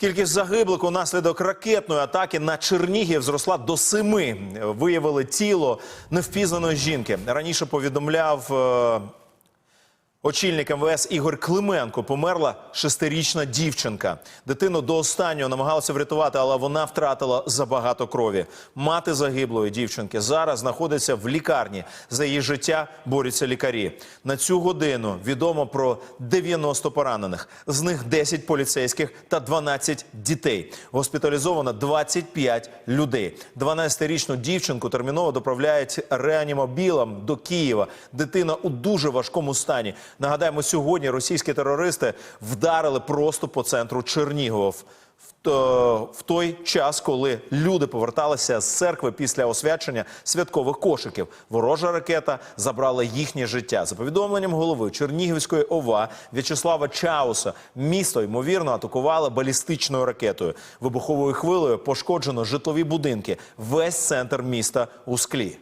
Кількість загиблих унаслідок ракетної атаки на Чернігів зросла до семи. Виявили тіло невпізнаної жінки. Раніше повідомляв е, очільник МВС Ігор Клименко. Померла шестирічна дівчинка. Дитину до останнього намагалися врятувати, але вона втратила забагато крові. Мати загиблої дівчинки зараз знаходиться в лікарні. За її життя борються лікарі. На цю годину відомо про 90 поранених. З них 10 поліцейських та 12 дітей. Госпіталізовано 25 людей. 12-річну дівчинку терміново доправляють реанімобілем до Києва. Дитина у дуже важкому стані. Нагадаємо, сьогодні російські терористи вдарили просто по центру Чернігова. В в той час, коли люди поверталися з церкви після освячення святкових кошиків, ворожа ракета забрала їхнє життя. За повідомленням голови Чернігівської ОВА В'ячеслава Чауса, місто ймовірно атакували балістичною ракетою. Вибуховою хвилею пошкоджено житлові будинки. Весь центр міста у склі.